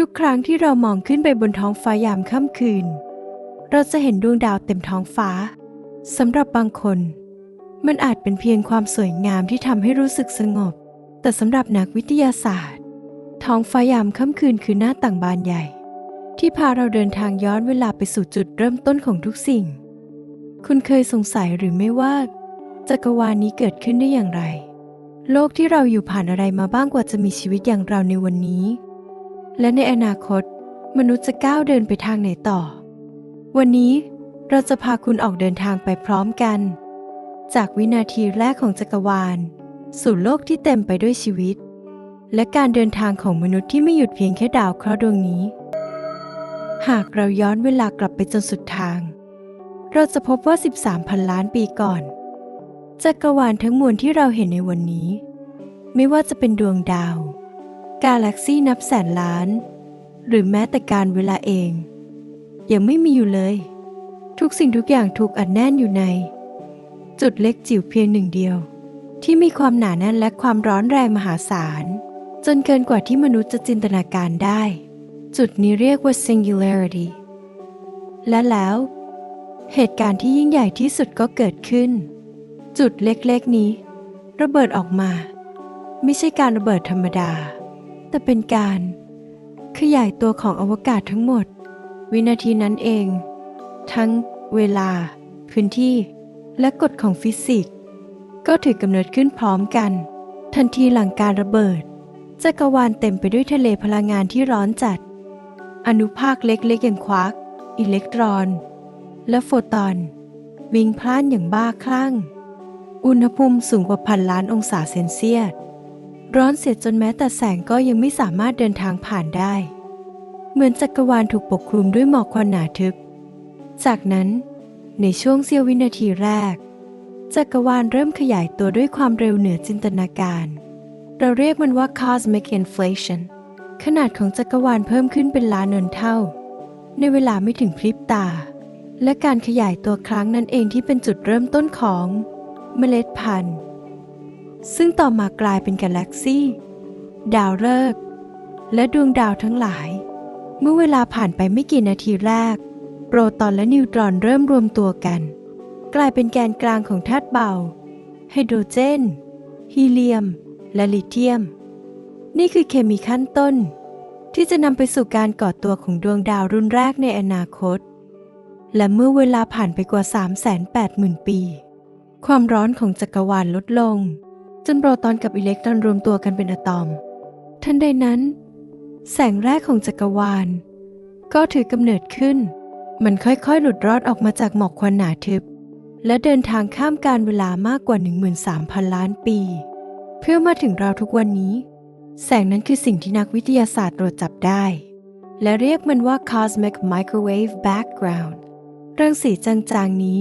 ทุกครั้งที่เรามองขึ้นไปบนท้องฟ้ายามค่ำคืน เราจะเห็นดวงดาวเต็มท้องฟ้าสำหรับบางคน มันอาจเป็นเพียงความสวยงามที่ทำให้รู้สึกสงบ แต่สำหรับนักวิทยาศาสตร์ ท้องฟ้ายามค่ำคืนคือหน้าต่างบานใหญ่ ที่พาเราเดินทางย้อนเวลาไปสู่จุดเริ่มต้นของทุกสิ่ง คุณเคยสงสัยหรือไม่ว่า จักรวาลนี้เกิดขึ้นได้อย่างไร โลกที่เราอยู่ผ่านอะไรมาบ้างกว่าจะมีชีวิตอย่างเราในวันนี้ และในอนาคต มนุษย์จะก้าวเดินไปทางไหนต่อ วันนี้เราจะพาคุณออกเดินทางไปพร้อมกัน จากวินาทีแรกของจักรวาล สู่โลกที่เต็มไปด้วยชีวิต และการเดินทางของมนุษย์ที่ไม่หยุดเพียงแค่ดาวเคราะห์ดวงนี้ หากเราย้อนเวลากลับไปจนสุดทาง เราจะพบว่า 13พันล้านปีก่อน จักรวาลทั้งมวลที่เราเห็นในวันนี้ ไม่ว่าจะเป็นดวงดาว กาแล็กซี่นับแสนล้าน หรือแม้แต่การเวลาเอง ยังไม่มีอยู่เลย ทุกสิ่งทุกอย่างถูกอัดแน่นอยู่ใน จุดเล็กจิ๋วเพียงหนึ่งเดียว ที่มีความหนาแน่นและความร้อนแรงมหาศาล จนเกินกว่าที่มนุษย์จะจินตนาการได้ จุดนี้เรียกว่า singularity และแล้ว เหตุการณ์ที่ยิ่งใหญ่ที่สุดก็เกิดขึ้น จุดเล็กๆนี้ ระเบิดออกมา ไม่ใช่การระเบิดธรรมดา แต่เป็นการขยายตัวของอวกาศทั้งหมด วินาทีนั้นเอง ทั้งเวลา พื้นที่ และกฎของฟิสิกส์ ก็ถือกำเนิดขึ้นพร้อมกัน ทันทีหลังการระเบิดจักรวาลเต็มไปด้วยทะเลพลังงานที่ร้อนจัด อนุภาคเล็กๆอย่างควาร์กอิเล็กตรอน และโฟตอน วิ่งพล่านอย่างบ้าคลั่ง อุณหภูมิสูงกว่าพันล้านองศาเซนเซียส ร้อนเสียจนแม้แต่แสงก็ยังไม่สามารถเดินทางผ่านได้ เหมือนจักรวาลถูกปกคลุมด้วยหมอกควันหนาทึบ จากนั้นในช่วงเสี้ยววินาทีแรก จักรวาลเริ่มขยายตัวด้วยความเร็วเหนือจินตนาการ เราเรียกมันว่า cosmic inflation ขนาดของจักรวาลเพิ่มขึ้นเป็นล้านนเท่า ในเวลาไม่ถึงพริบตา และการขยายตัวครั้งนั้นเองที่เป็นจุดเริ่มต้นของ เมล็ดพันธุ์ ซึ่งต่อมากลายเป็นกาแล็กซี่ ดาวฤกษ์และดวงดาวทั้งหลาย เมื่อเวลาผ่านไปไม่กี่นาทีแรก โปรตอนและนิวตรอนเริ่มรวมตัวกัน กลายเป็นแกนกลางของธาตุเบา ไฮโดรเจน ฮีเลียม และลิเธียม นี่คือเคมีขั้นต้น ที่จะนำไปสู่การก่อตัวของดวงดาวรุ่นแรกในอนาคต และเมื่อเวลาผ่านไปกว่า 380,000 ปี ความร้อนของจักรวาลลดลง จนโปรตอนกับอิเล็กตรอนรวมตัวกันเป็นอะตอม ทันใดนั้น แสงแรกของจักรวาล ก็ถือกำเนิดขึ้น มันค่อยๆ หลุดรอดออกมาจากหมอกควันหนาทึบ และเดินทางข้ามการเวลามากกว่า 13,000 ล้านปี เพื่อมาถึงเราทุกวันนี้ แสงนั้นคือสิ่งที่นักวิทยาศาสตร์ตรวจจับได้ และเรียกมันว่า cosmic microwave background รังสีจางๆนี้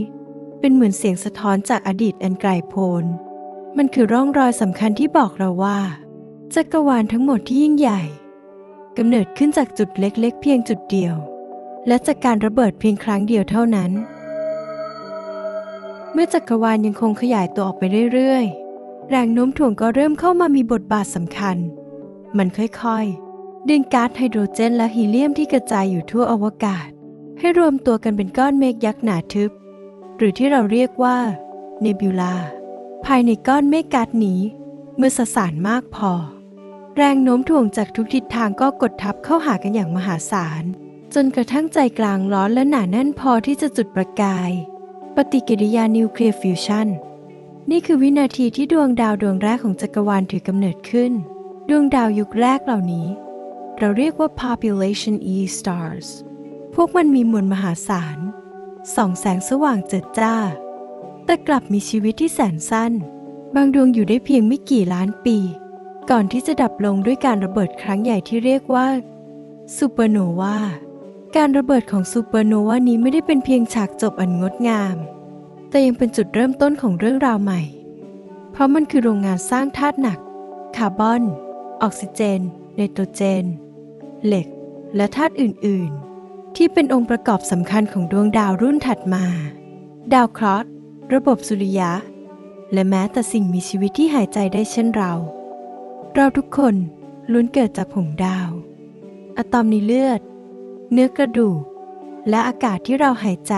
เป็นเหมือนเสียงสะท้อนจากอดีตอันไกลโพ้น มันคือร่องรอยสำคัญที่บอกเราว่าจักรวาลทั้งหมดที่ยิ่งใหญ่กำเนิดขึ้นจากจุดเล็กๆ เพียงจุดเดียว และจากการระเบิดเพียงครั้งเดียวเท่านั้น เมื่อจักรวาลยังคงขยายตัวออกไปเรื่อยๆ แรงโน้มถ่วงก็เริ่มเข้ามามีบทบาทสำคัญ มันค่อยๆ ดึงก๊าซไฮโดรเจนและฮีเลียมที่กระจายอยู่ทั่วอวกาศ ให้รวมตัวกันเป็นก้อนเมฆยักษ์หนาทึบ หรือที่เราเรียกว่าเนบิวลา ภายในก้อนเมฆก๊าซนี้ เมื่อสสารมากพอ แรงโน้มถ่วงจากทุกทิศทางก็กดทับเข้าหากันอย่างมหาศาล จนกระทั่งใจกลางร้อนและหนาแน่นพอที่จะจุดประกาย ปฏิกิริยานิวเคลียร์ฟิวชันนี่คือวินาทีที่ดวงดาวดวงแรกของจักรวาลถือกำเนิดขึ้น ดวงดาวยุคแรกเหล่านี้ เราเรียกว่า population E stars พวกมันมีมวลมหาศาลส่องแสงสว่างเจิดจ้า แต่กลับมีชีวิตที่แสนสั้น บางดวงอยู่ได้เพียงไม่กี่ล้านปี ก่อนที่จะดับลงด้วยการระเบิดครั้งใหญ่ที่เรียกว่าซูเปอร์โนวาการระเบิดของซูเปอร์โนวานี้ไม่ได้เป็นเพียงฉากจบอันงดงาม แต่ยังเป็นจุดเริ่มต้นของเรื่องราวใหม่ เพราะมันคือโรงงานสร้างธาตุหนัก คาร์บอน ออกซิเจน ไนโตรเจน เหล็ก และธาตุอื่น ๆ ที่เป็นองค์ประกอบสำคัญของดวงดาวรุ่นถัดมา ดาวเคราะห์ ระบบสุริยะ และแม้แต่สิ่งมีชีวิตที่หายใจได้เช่นเรา เราทุกคนล้วนเกิดจากผงดาว อะตอมในเลือด เนื้อกระดูก และอากาศที่เราหายใจ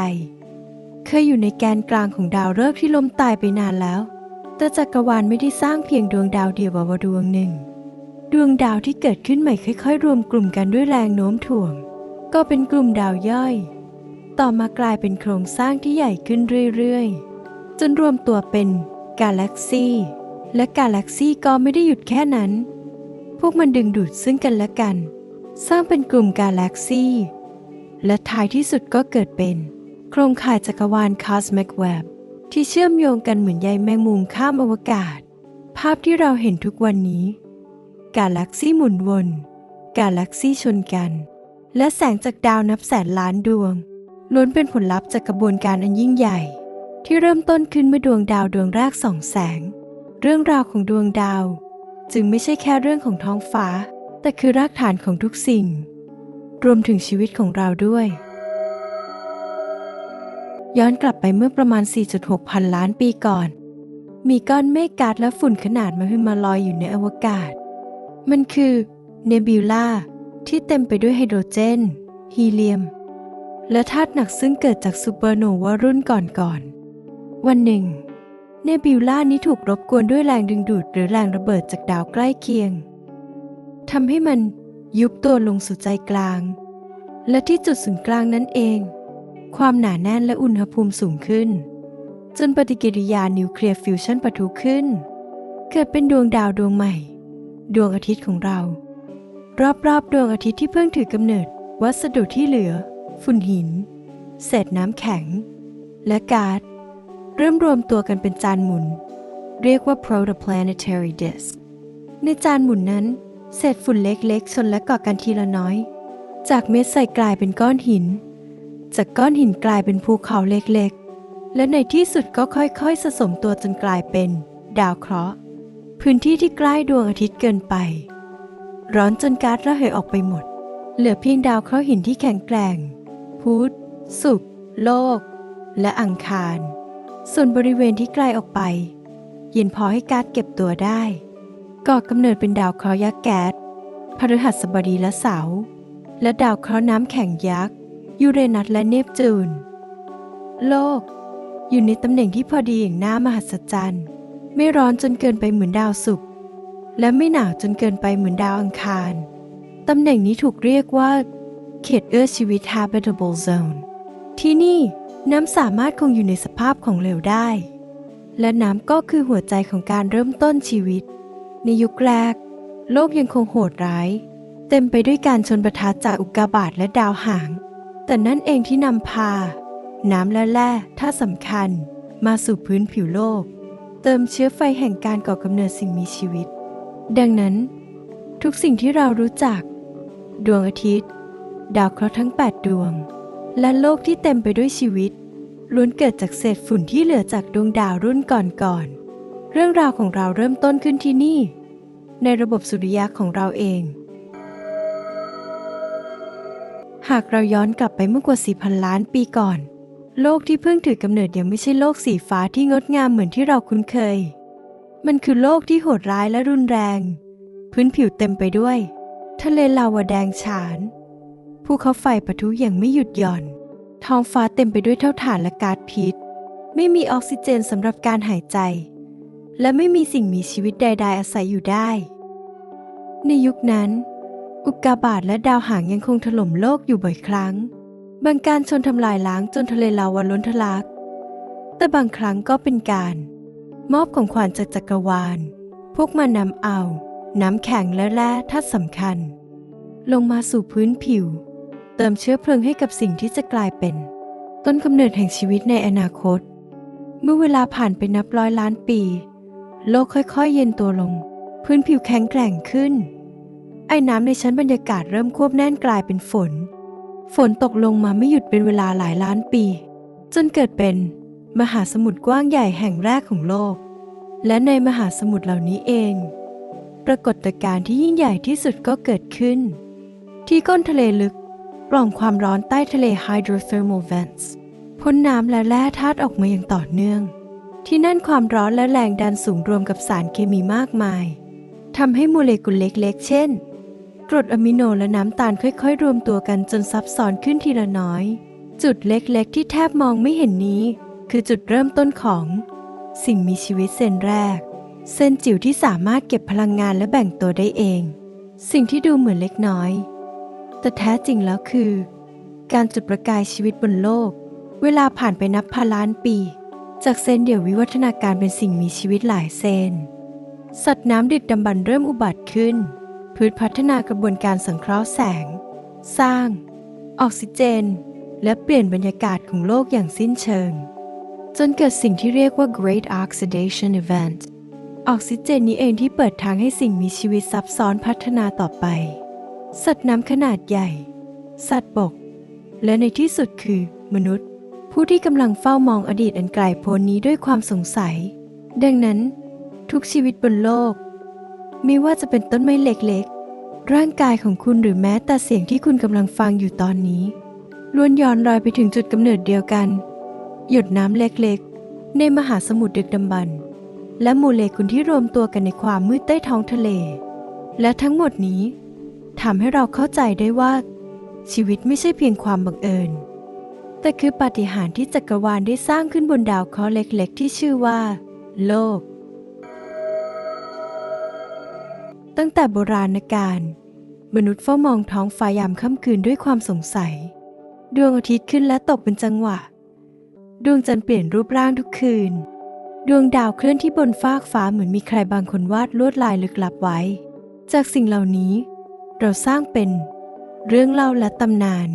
เคยอยู่ในแกนกลางของดาวฤกษ์ที่ล้มตายไปนานแล้ว แต่จักรวาลไม่ได้สร้างเพียงดวงดาวเดียววดวงหนึ่ง ดวงดาวที่เกิดขึ้นใหม่ค่อย ๆ รวมกลุ่มกันด้วยแรงโน้มถ่วง ก็เป็นกลุ่มดาวย่อย ต่อมากลายเป็นโครงสร้างที่ใหญ่ขึ้นเรื่อยๆ จนรวมตัวเป็นกาแล็กซีและกาแล็กซีก็ไม่ได้หยุดแค่นั้น พวกมันดึงดูดซึ่งกันและกัน สร้างเป็นกลุ่มกาแล็กซีและท้ายที่สุดก็เกิดเป็น โครงข่ายจักรวาล Cosmic Web ที่เชื่อมโยงกันเหมือนใยแมงมุมข้ามอวกาศ ภาพที่เราเห็นทุกวันนี้ กาแล็กซี่หมุนวน กาแล็กซี่ชนกัน และแสงจากดาวนับแสนล้านดวงล้วนเป็นผลลัพธ์จากกระบวนการอันยิ่งใหญ่ ที่เริ่มต้นขึ้นเมื่อดวงดาวดวงแรกส่องแสง เรื่องราวของดวงดาว จึงไม่ใช่แค่เรื่องของท้องฟ้า แต่คือรากฐานของทุกสิ่ง รวมถึงชีวิตของเราด้วย ย้อนกลับไปเมื่อประมาณ 4.6 พันล้านปีก่อน มีก้อนเมฆกาซและฝุ่นขนาดมหึมาลอยอยู่ในอวกาศ มันคือเนบิวลาที่เต็มไปด้วยไฮโดรเจน ฮีเลียม และธาตุหนักซึ่งเกิดจากซูเปอร์โนวารุ่นก่อนๆ วันหนึ่ง เนบิวล่านี้ถูกรบกวนด้วยแรงดึงดูดหรือแรงระเบิดจากดาวใกล้เคียงทำให้มันยุบตัวลงสู่ใจกลาง และที่จุดศูนย์กลางนั้นเอง ความหนาแน่นและอุณหภูมิสูงขึ้น จนปฏิกิริยานิวเคลียร์ฟิวชันปะทุขึ้น เกิดเป็นดวงดาวดวงใหม่ ดวงอาทิตย์ของเรา รอบๆดวงอาทิตย์ที่เพิ่งถือกำเนิด วัสดุที่เหลือ ฝุ่นหิน เศษน้ำแข็ง และก๊าซ เริ่มรวมตัวกันเป็นจานหมุน เรียกว่า protoplanetary disk ในจานหมุนนั้น เศษฝุ่นเล็กๆชนและเกาะกันทีละน้อย จากเม็ดใสกลายเป็นก้อนหิน จากก้อนหินกลายเป็นภูเขาเล็กๆ และในที่สุดก็ค่อยๆ สะสมตัวจนกลายเป็น ดาวเคราะห์ พื้นที่ที่ใกล้ดวงอาทิตย์เกินไป ร้อนจนก๊าซระเหยออกไปหมด เหลือเพียงดาวเคราะห์หินที่แข็งแกร่ง พุธศุกร์โลก และอังคาร ส่วนบริเวณที่ไกลออกไป เย็นพอให้ก๊าซเก็บตัวได้ก่อกำเนิดเป็นดาวเคราะห์ยักษ์แก๊สพฤหัสบดีและเสาร์และดาวเคราะห์น้ำแข็งยักษ์ยูเรนัสและเนปจูน โลก อยู่ในตำแหน่งที่พอดีอย่างน่ามหัศจรรย์ ไม่ร้อนจนเกินไปเหมือนดาวศุกร์และไม่หนาวจนเกินไปเหมือนดาวอังคาร ตำแหน่งนี้ถูกเรียกว่า เขตเอื้อชีวิต habitable zone ที่นี่ น้ำสามารถคงอยู่ในสภาพของเหลวได้ และน้ำก็คือหัวใจของการเริ่มต้นชีวิต ในยุคแรก โลกยังคงโหดร้าย เต็มไปด้วยการชนประทะจากอุกกาบาตและดาวหาง แต่นั่นเองที่นำพา น้ำและแร่ถ้าสำคัญมาสู่พื้นผิวโลก เติมเชื้อไฟแห่งการก่อกำเนิดสิ่งมีชีวิต ดังนั้น ทุกสิ่งที่เรารู้จัก ดวงอาทิตย์ ดาวเคราะห์ทั้ง 8 ดวง และโลกที่เต็มไปด้วยชีวิตล้วนเกิดจากเศษฝุ่นที่เหลือจากดวงดาวรุ่นก่อนๆเรื่องราวของเราเริ่มต้นขึ้นที่นี่ ในระบบสุริยะของเราเอง หากเราย้อนกลับไปเมื่อกว่า4,000 ล้านปีก่อน โลกที่เพิ่งถือกำเนิดยังไม่ใช่โลกสีฟ้าที่งดงามเหมือนที่เราคุ้นเคย มันคือโลกที่โหดร้ายและรุนแรง พื้นผิวเต็มไปด้วย ทะเลลาวาแดงฉานภูเขาไฟปะทุอย่างไม่หยุดหย่อน ท้องฟ้าเต็มไปด้วยเท่าฐานและก๊าซพิษ ไม่มีออกซิเจนสำหรับการหายใจ และไม่มีสิ่งมีชีวิตใด ๆ อาศัยอยู่ได้ ในยุคนั้น อุกกาบาตและดาวหางยังคงถล่มโลกอยู่บ่อยครั้ง บางการชนทำลายล้างจนทะเลลาวาล้นทะลัก แต่บางครั้งก็เป็นการ มอบของขวัญจากจักรวาล พวกมันนำเอา น้ำแข็งและแร่ธาตุสำคัญ ลงมาสู่พื้นผิว เติมเชื้อเพลิงให้กับสิ่งที่จะกลายเป็น ต้นกำเนิดแห่งชีวิตในอนาคต เมื่อเวลาผ่านไปนับร้อยล้านปี โลกค่อยๆ เย็นตัวลง พื้นผิวแข็งแกร่งขึ้น ไอ้น้ำในชั้นบรรยากาศเริ่มควบแน่นกลายเป็นฝน ฝนตกลงมาไม่หยุดเป็นเวลาหลายล้านปี จนเกิดเป็นมหาสมุทรกว้างใหญ่แห่งแรกของโลก และในมหาสมุทรเหล่านี้เอง ปรากฏการณ์ที่ยิ่งใหญ่ที่สุดก็เกิดขึ้น ที่ก้นทะเลลึก ปล่องความร้อนใต้ทะเล hydrothermal vents พ่นน้ำและแร่ธาตุออกมาอย่างต่อเนื่อง ที่นั่นความร้อนและแรงดันสูงรวมกับสารเคมีมากมายทำให้โมเลกุลเล็กๆ เช่นกรดอะมิโนและน้ำตาลค่อยๆ รวมตัวกันจนซับซ้อนขึ้นทีละน้อย จุดเล็กๆ ที่แทบมองไม่เห็นนี้ คือจุดเริ่มต้นของ สิ่งมีชีวิตเซนแรกเส้นจิ๋วที่สามารถเก็บพลังงานและแบ่งตัวได้เอง สิ่งที่ดูเหมือนเล็กน้อย แต่แท้จริงแล้วคือ การจุดประกายชีวิตบนโลก เวลาผ่านไปนับพันล้านปี จากเซนเดี่ยววิวัฒนาการเป็นสิ่งมีชีวิตหลายเซน สัตว์น้ำดึกดำบรรพ์เริ่มอุบัติขึ้น พืชพัฒนากระบวนการสังเคราะห์แสง สร้าง ออกซิเจน และเปลี่ยนบรรยากาศของโลกอย่างสิ้นเชิง จนเกิดสิ่งที่เรียกว่า Great Oxidation Event ออกซิเจนนี้เองที่เปิดทางให้สิ่งมีชีวิตซับซ้อนพัฒนาต่อไป สัตว์น้ำขนาดใหญ่ สัตว์บก และในที่สุดคือมนุษย์ ผู้ที่กำลังเฝ้ามองอดีตอันไกลโพ้นนี้ด้วยความสงสัย ดังนั้น ทุกชีวิตบนโลก ไม่ว่าจะเป็นต้นไม้เล็กๆ ร่างกายของคุณหรือแม้แต่เสียงที่คุณกำลังฟังอยู่ตอนนี้ล้วนย้อนรอยไปถึงจุดกำเนิดเดียวกัน หยดน้ำเล็กๆ ในมหาสมุทรดึกดำบรรและโมเลกุลที่รวมตัวกันในความมืดใต้ท้องทะเล และทั้งหมดนี้ ทำให้เราเข้าใจได้ว่า ชีวิตไม่ใช่เพียงความบังเอิญ แต่คือปาฏิหาริย์ที่จักรวาลได้สร้างขึ้นบนดาวเคราะห์เล็กๆ ที่ชื่อว่า โลก ตั้งแต่โบราณกาลมนุษย์เฝ้ามองท้องฟ้ายามค่ำคืนด้วยความสงสัย ดวงอาทิตย์ขึ้นและตกเป็นจังหวะ ดวงจันทร์เปลี่ยนรูปร่างทุกคืน ดวงดาวเคลื่อนที่บนฟากฟ้าเหมือนมีใครบางคนวาดลวดลายลึกลับไว้ จากสิ่งเหล่านี้ เราสร้างเป็นเรื่องเล่าและตำนาน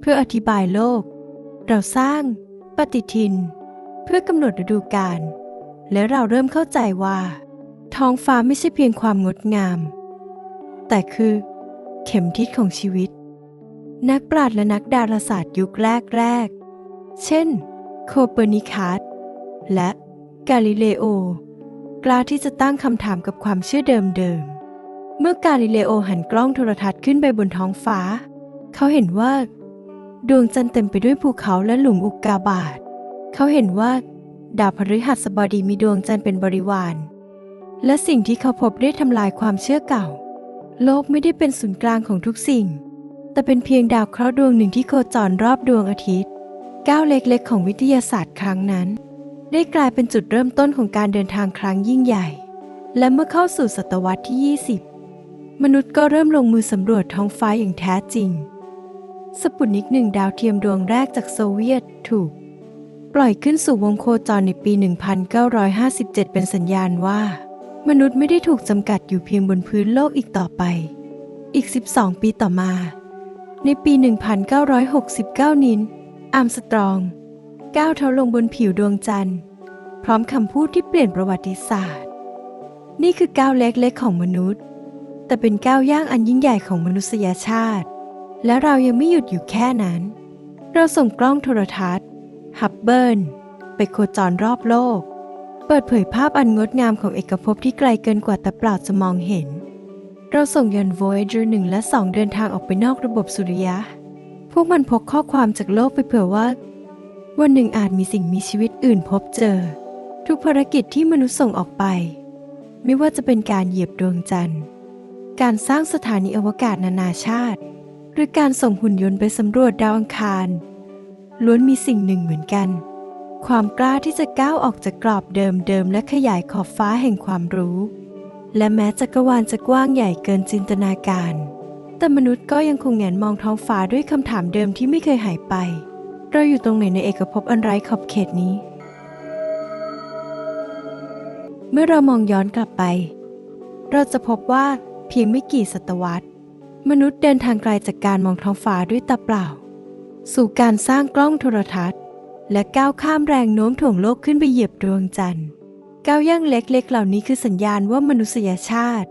เพื่ออธิบายโลก เราสร้างปฏิทิน เพื่อกำหนดฤดูกาลและเราเริ่มเข้าใจว่า ท้องฟ้าไม่ใช่เพียงความงดงาม แต่คือเข็มทิศของชีวิต นักปราชญ์และนักดาราศาสตร์ยุคแรกๆ เช่น โคเปอร์นิคัสและกาลิเลโอกล้าที่จะตั้งคำถามกับความเชื่อเดิมๆ เมื่อกาลิเลโอหันกล้องโทรทัศน์ขึ้นไปบนท้องฟ้า เขาเห็นว่า ดวงจันทร์เต็มไปด้วยภูเขาและหลุมอุกกาบาต เขาเห็นว่า ดาวพฤหัสบดีมีดวงจันทร์เป็นบริวาร และสิ่งที่เขาพบได้ทำลายความเชื่อเก่า โลกไม่ได้เป็นศูนย์กลางของทุกสิ่ง แต่เป็นเพียงดาวเคราะห์ดวงหนึ่งที่โคจรรอบดวงอาทิตย์ ก้าวเล็กๆ ของวิทยาศาสตร์ครั้งนั้น ได้กลายเป็นจุดเริ่มต้นของการเดินทางครั้งยิ่งใหญ่ และเมื่อเข้าสู่ศตวรรษที่ 20 มนุษย์ก็เริ่มลงมือสำรวจท้องฟ้าอย่างแท้จริง สปุตนิกหนึ่งดาวเทียมดวงแรกจากโซเวียตถูก ปล่อยขึ้นสู่วงโคจรในปี 1957 เป็นสัญญาณว่า มนุษย์ไม่ได้ถูกจำกัดอยู่เพียงบนพื้นโลกอีกต่อไป อีก 12 ปีต่อมา ในปี 1969 นินอาร์มสตรอง ก้าวเท้าลงบนผิวดวงจันทร์ พร้อมคำพูดที่เปลี่ยนประวัติศาสตร์ นี่คือก้าวเล็กๆของมนุษย์ แต่เป็นก้าวย่างอันยิ่งใหญ่ของมนุษยชาติ และเรายังไม่หยุดอยู่แค่นั้น เราส่งกล้องโทรทัศน์ฮับเบิลไปโคจรรอบโลก เปิดเผยภาพอันงดงามของเอกภพที่ไกลเกินกว่าตาเปล่าจะมองเห็น เราส่งยาน Voyager 1 และ 2 เดินทางออกไปนอกระบบสุริยะ พวกมันพกข้อความจากโลกไปเผื่อว่า วันหนึ่งอาจมีสิ่งมีชีวิตอื่นพบเจอ ทุกภารกิจที่มนุษย์ส่งออกไป ไม่ว่าจะเป็นการเหยียบดวงจันทร์ การสร้างสถานีอวกาศนานาชาติ หรือการส่งหุ่นยนต์ไปสำรวจดาวอังคาร ล้วนมีสิ่งหนึ่งเหมือนกัน ความกล้าที่จะก้าวออกจากกรอบเดิมๆและขยายขอบฟ้าแห่งความรู้ และแม้จักรวาลจะกว้างใหญ่เกินจินตนาการ แต่มนุษย์ก็ยังคงแงนมองท้องฟ้าด้วยคำถามเดิมที่ไม่เคยหายไป เราอยู่ตรงไหนในเอกภพอันไร้ขอบเขตนี้เมื่อเรามองย้อนกลับไป เราจะพบว่า เพียงไม่กี่ศตวรรษ มนุษย์เดินทางไกลจากการมองท้องฟ้าด้วยตาเปล่า สู่การสร้างกล้องโทรทัศน์ และก้าวข้ามแรงโน้มถ่วงโลกขึ้นไปเหยียบดวงจันทร์ก้าวย่างเล็กๆ เหล่านี้คือสัญญาณว่ามนุษยชาติ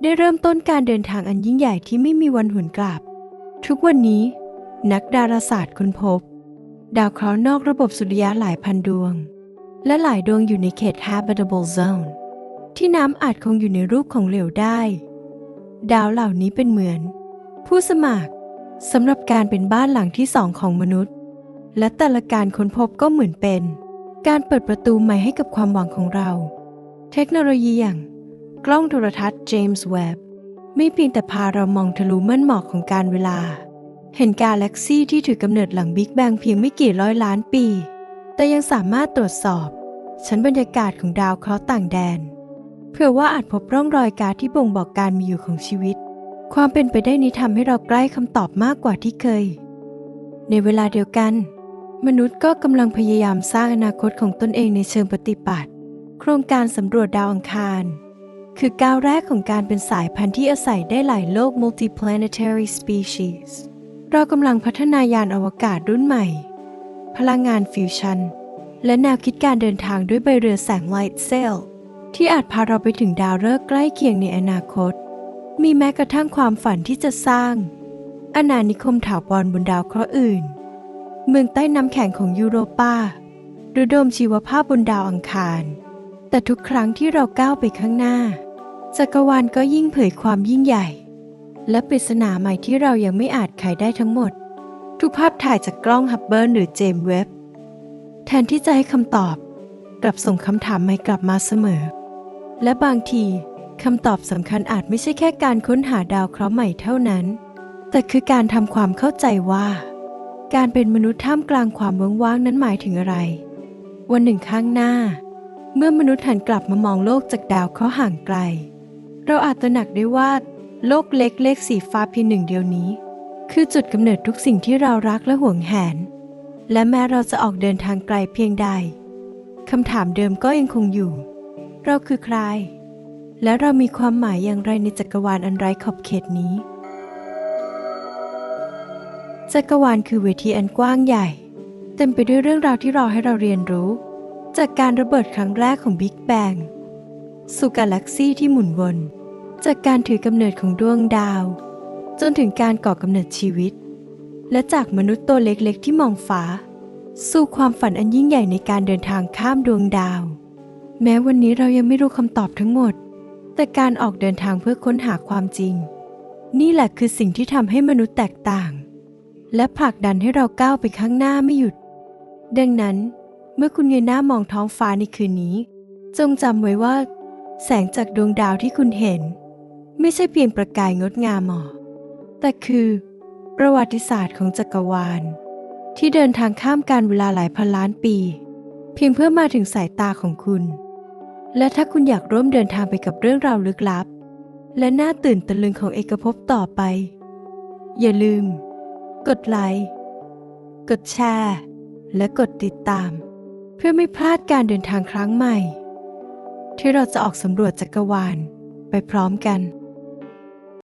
ได้เริ่มต้นการเดินทางอันยิ่งใหญ่ที่ไม่มีวันหวนกลับ ทุกวันนี้ นักดาราศาสตร์ค้นพบ ดาวเคราะห์นอกระบบสุริยะหลายพันดวง และหลายดวงอยู่ในเขต habitable zone ที่น้ำอาจคงอยู่ในรูปของเหลวได้ ดาวเหล่านี้เป็นเหมือน ผู้สมัครสำหรับการเป็นบ้านหลังที่สองของมนุษย์ และแต่ละการค้นพบก็เหมือนเป็น การเปิดประตูใหม่ให้กับความหวังของเรา เทคโนโลยีอย่าง กล้องโทรทัศน์เจมส์เว็บไม่เพียงแต่พาเรามองทะลุม่านหมอกของการเวลา เห็นกาแล็กซี่ที่ถือกำเนิดหลังบิ๊กแบงเพียงไม่กี่ร้อยล้านปี แต่ยังสามารถตรวจสอบ ชั้นบรรยากาศของดาวเคราะห์ต่างแดน เพื่อว่าอาจพบร่องรอยการที่บ่งบอกการมีอยู่ของชีวิต ความเป็นไปได้นี้ทำให้เราใกล้คำตอบมากกว่าที่เคย ในเวลาเดียวกัน มนุษย์ก็กำลังพยายามสร้างอนาคตของตนเองในเชิงปฏิบัติ โครงการสำรวจดาวอังคาร คือก้าวแรกของการเป็นสายพันธุ์ที่อาศัยได้หลายโลก multiplanetary species เรากำลังพัฒนายานอวกาศรุ่นใหม่ พลังงานฟิวชั่นและแนวคิดการเดินทางด้วยใบเรือแสงไลท์เซล ที่อาจพาเราไปถึงดาวฤกษ์ใกล้เคียงในอนาคต มีแม้กระทั่งความฝันที่จะสร้างอาณานิคมถาวรบนดาวเคราะห์อื่น เมืองใต้น้ำแข็งของยูโรปาหรือโดมชีวภาพบนดาวอังคาร แต่ทุกครั้งที่เราก้าวไปข้างหน้า จักรวาลก็ยิ่งเผยความยิ่งใหญ่ และปริศนาใหม่ที่เรายังไม่อาจไขได้ทั้งหมด ทุกภาพถ่ายจากกล้องฮับเบิลหรือเจมส์เว็บแทนที่จะให้คำตอบ กลับส่งคำถามใหม่กลับมาเสมอ และบางทีคำตอบสำคัญอาจไม่ใช่แค่การค้นหาดาวเคราะห์ใหม่เท่านั้น แต่คือการทำความเข้าใจว่า การเป็นมนุษย์ท่ามกลางความว่างๆนั้นหมายถึงอะไร วันหนึ่งข้างหน้า เมื่อมนุษย์หันกลับมามองโลกจากดาวเคราะห์ห่างไกล เราอาจตระหนักได้ว่า โลกเล็กเลขสีฟ้าเพียงหนึ่งเดียวนี้ คือจุดกำเนิดทุกสิ่งที่เรารักและห่วงแหน และแม้เราจะออกเดินทางไกลเพียงใดคำถามเดิมก็ยังคงอยู่ เราคือใคร และเรามีความหมายอย่างไรในจักรวาลอันไร้ขอบเขตนี้ จักรวาลคือเวทีอันกว้างใหญ่ เต็มไปด้วยเรื่องราวที่รอให้เราเรียนรู้ จากการระเบิดครั้งแรกของบิ๊กแบงสู่กาแล็กซี่ที่หมุนวน จากการถือกำเนิดของดวงดาว จนถึงการก่อกำเนิดชีวิต และจากมนุษย์ตัวเล็กๆ ที่มองฟ้า สู่ความฝันอันยิ่งใหญ่ในการเดินทางข้ามดวงดาว แม้วันนี้เรายังไม่รู้คำตอบทั้งหมด แต่การออกเดินทางเพื่อค้นหาความจริง นี่แหละคือสิ่งที่ทำให้มนุษย์แตกต่าง และผลักดันให้เราก้าวไปข้างหน้าไม่หยุด ดังนั้น เมื่อคุณเงยหน้ามองท้องฟ้าในคืนนี้ จงจำไว้ว่า แสงจากดวงดาวที่คุณเห็น ไม่ใช่เพียงประกายงดงามหรอกแต่คือ ประวัติศาสตร์ของจักรวาล ที่เดินทางข้ามการเวลาหลายพันล้านปี เพียงเพื่อมาถึงสายตาของคุณ และถ้าคุณอยากร่วมเดินทางไปกับเรื่องราวลึกลับ และน่าตื่นตะลึงของเอกภพต่อไป อย่าลืม กดไลค์ กดแชร์ และกดติดตาม เพื่อไม่พลาดการเดินทางครั้งใหม่ ที่เราจะออกสำรวจจักรวาลไปพร้อมกัน